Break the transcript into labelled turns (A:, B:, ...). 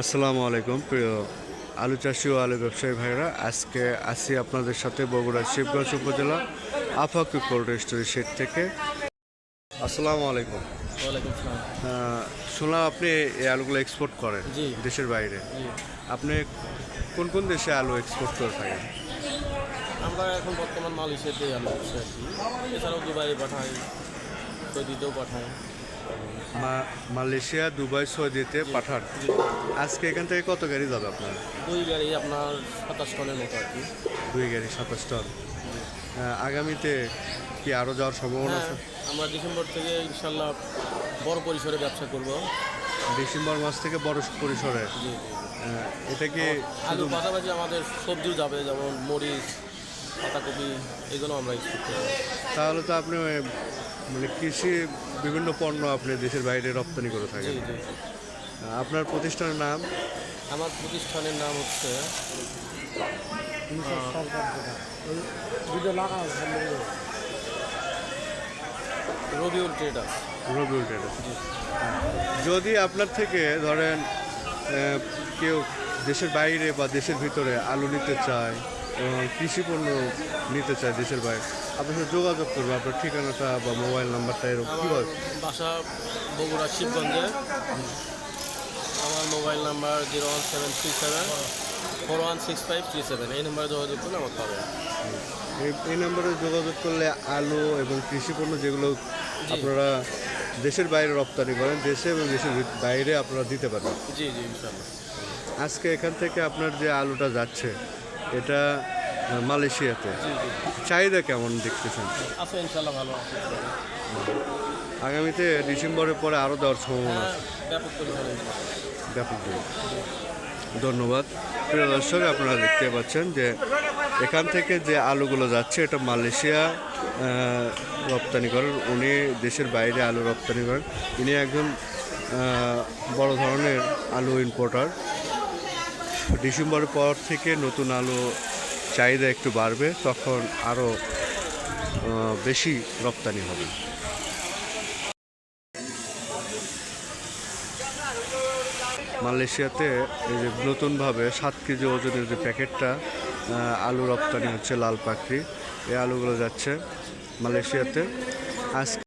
A: আসসালামু আলাইকুম প্রিয় আলু চাষি ও আলু ব্যবসায়ী ভাইরা আজকে আসি আপনাদের সাথে বগুড়া শিবগঞ্জ উপজেলা আফাকু কোল্ড স্টোরি শেড থেকে। আসসালামু আলাইকুম। শুনলাম আপনি এই আলুগুলো এক্সপোর্ট করেন দেশের বাইরে। আপনি কোন কোন দেশে আলু এক্সপোর্ট করে থাকেন?
B: আমরা এখন বর্তমান মালয়েশিয়াতেই আলু এছাড়াও দুবাই পাঠাই সৌদিতেও পাঠাই।
A: মালয়েশিয়া দুবাই সৌদিতে পাঠান। আজকে এখান থেকে কত গাড়ি যাবে আপনার?
B: দুই গাড়ি আপনার সাতাশ টনের মতো আর কি।
A: দুই গাড়ি সাতাশ টন। আগামীতে কি আরও যাওয়ার সম্ভাবনা
B: হ্যাঁ
A: আছে?
B: আমরা ডিসেম্বর থেকে ইনশাল্লাহ বড় পরিসরে ব্যবসা করব।
A: ডিসেম্বর মাস থেকে বড় পরিসরে? এটা কি
B: আলু পাশাপাশি আমাদের সবজিও যাবে যেমন মরিচ পাতাকপি এগুলো আমরা এক্সপোর্ট করব।
A: তাহলে তো আপনি ওই মানে কৃষি বিভিন্ন পণ্য আপনি দেশের বাইরে রপ্তানি করে থাকেন। আপনার প্রতিষ্ঠানের নাম?
B: আমার প্রতিষ্ঠানের নাম হচ্ছে রবিউল ট্রেডার্স।
A: রবিউল ট্রেডার্স। যদি আপনার থেকে ধরেন কেউ দেশের বাইরে বা দেশের ভিতরে আলু নিতে চায় এবং কৃষি পণ্য নিতে চায় দেশের বাইরে আপনার সাথে যোগাযোগ করবে আপনার ঠিকানাটা বা মোবাইল নাম্বারটা এরকম কীভাবে
B: বাসা বগুড়া শিবগঞ্জে। আমার mobile number zero one seven three seven four one six five three seven. এই নাম্বারে যোগাযোগ করলে আমার পাবে
A: এই নম্বরে যোগাযোগ করলে আলু এবং কৃষি পণ্য যেগুলো আপনারা দেশের বাইরে রপ্তানি করেন দেশে এবং দেশের বাইরে আপনারা দিতে পারেন
B: জি জি ইনশাল্লাহ
A: আজকে এখান থেকে আপনার যে আলুটা যাচ্ছে এটা মালয়েশিয়াতে। চাহিদা কেমন দেখতেছেন?
B: আছে ইনশাল্লাহ ভালো
A: আগামীতে ডিসেম্বরের পরে আরও দেওয়ার সম্ভাবনা
B: হ্যাঁ
A: আছে?
B: ব্যাপক
A: ধন্যবাদ। প্রিয় দর্শক আপনারা দেখতে পাচ্ছেন যে এখান থেকে যে আলুগুলো যাচ্ছে এটা মালয়েশিয়া রপ্তানি করেন উনি দেশের বাইরে আলু রপ্তানি করেন। ইনি একজন বড় ধরনের আলু ইম্পোর্টার ডিসেম্বরের পর থেকে নতুন আলু চাহিদা একটু বাড়বে, তখন আরও বেশি রপ্তানি হবে। মালয়েশিয়াতে এই যে নতুনভাবে সাত কেজি ওজনের যে প্যাকেটটা আলু রপ্তানি হচ্ছে লাল পাখরি। এই আলুগুলো যাচ্ছে মালয়েশিয়াতে। আজ